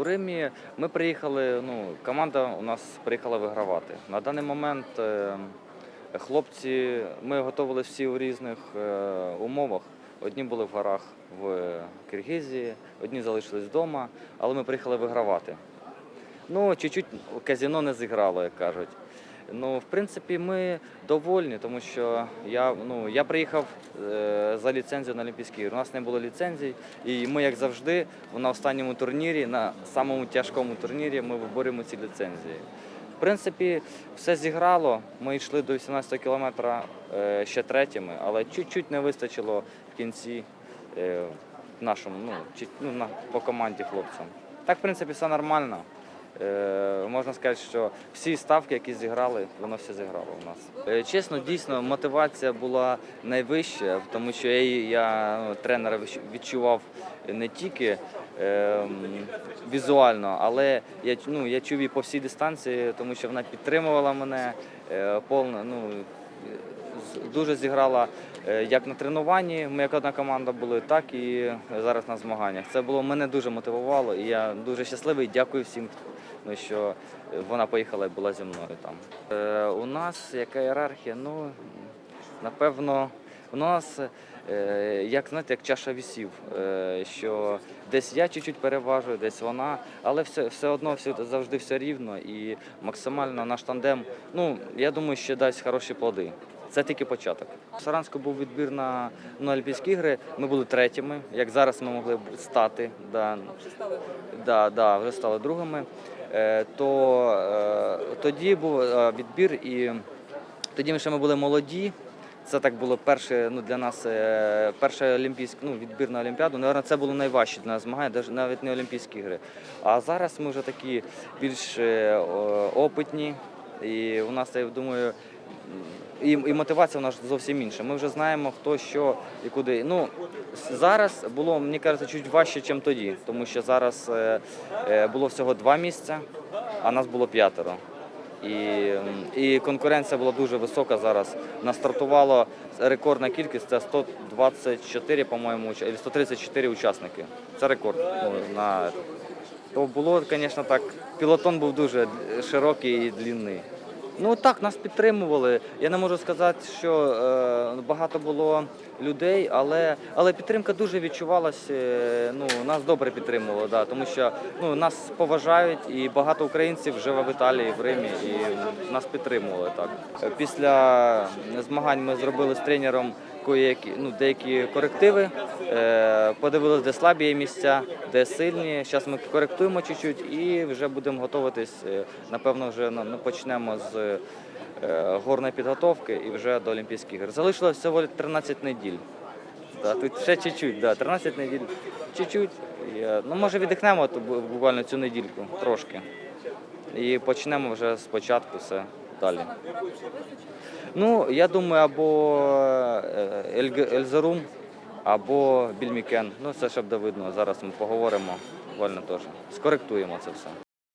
У Римі ми приїхали, ну, команда у нас приїхала вигравати. На даний момент е, хлопці, ми готувалися всі у різних е, умовах. Одні були в горах в Киргизії, одні залишились вдома, але ми приїхали вигравати. Ну, чуть-чуть казіно не зіграло, як кажуть. Ну, в принципі, ми довольні, тому що я, ну, я приїхав е, за ліцензію на Олімпійські ігри. У нас не було ліцензій, і ми, як завжди, на останньому турнірі, на самому тяжкому турнірі, ми виборюємо ці ліцензії. В принципі, все зіграло. Ми йшли до 18 кілометра е, ще третіми, але чуть-чуть не вистачило в кінці е, нашому, ну, чи- ну, на, по команді хлопцям. Так, в принципі, все нормально. Е, можна сказати, що всі ставки, які зіграли, воно все зіграло у нас. Е, чесно, дійсно, мотивація була найвища, тому що я, я ну, тренера відчував не тільки е, візуально, але я, ну, я чув її по всій дистанції, тому що вона підтримувала мене е, повно. Ну, дуже зіграла е, як на тренуванні, ми як одна команда були, так і зараз на змаганнях. Це було мене дуже мотивувало, і я дуже щасливий. Дякую всім, ну, що вона поїхала і була зі мною там. Е, у нас яка ієрархія? Ну напевно, у нас. е, Як знаєте, як чаша вісів, що десь я чуть-чуть переважую, десь вона, але все, все одно все, завжди все рівно і максимально наш тандем, ну я думаю, ще дасть хороші плоди. Це тільки початок. В Саранську був відбір на, на Олімпійські ігри. Ми були третіми. Як зараз ми могли б стати, да, да, да, вже стали другими. Е, то е, тоді був е, відбір, і тоді ми ще ми були молоді. Це так було перше ну, для нас е, перший олімпійський ну, відбір на Олімпіаду. Наверно, це було найважче для нас змагання, навіть- навіть не Олімпійські ігри. А зараз ми вже такі більш е, опитні, і у нас, я думаю, і, і мотивація у нас зовсім інша. Ми вже знаємо, хто що і куди. Ну, зараз було, мені кажеться, чуть важче, ніж тоді, тому що зараз е, е, було всього два місця, а нас було п'ятеро. І, і конкуренція була дуже висока зараз. Нас стартувало рекордна кількість це 124, по-моєму, або 134 учасники. Це рекорд. Ну, на... То було, звісно, так. Пілотон був дуже широкий і длинний. Ну так, нас підтримували. Я не можу сказати, що е, багато було людей, але, але підтримка дуже відчувалася. е, Ну, нас добре підтримували, да, тому що ну, нас поважають і багато українців живе в Італії, в Римі, і нас підтримували так. Після змагань ми зробили з тренером коякі, ну, деякі корективи, е, подивилися, де слабі є місця, де сильні. Зараз ми коректуємо чуть-чуть і вже будемо готуватись. е, Напевно, вже ну, почнемо з е, горної підготовки і вже до Олімпійських ігор. Залишилося всього 13 неділь. Да, тут ще чуть-чуть, да, 13 неділь, чуть-чуть. Е, Ну, може, віддихнемо буквально цю недільку трошки. І почнемо вже спочатку все далі. Ну, я думаю, або е, Ельзарум, або Більмікен. Ну, це щоб видно. Зараз ми поговоримо буквально теж. Скоректуємо це все.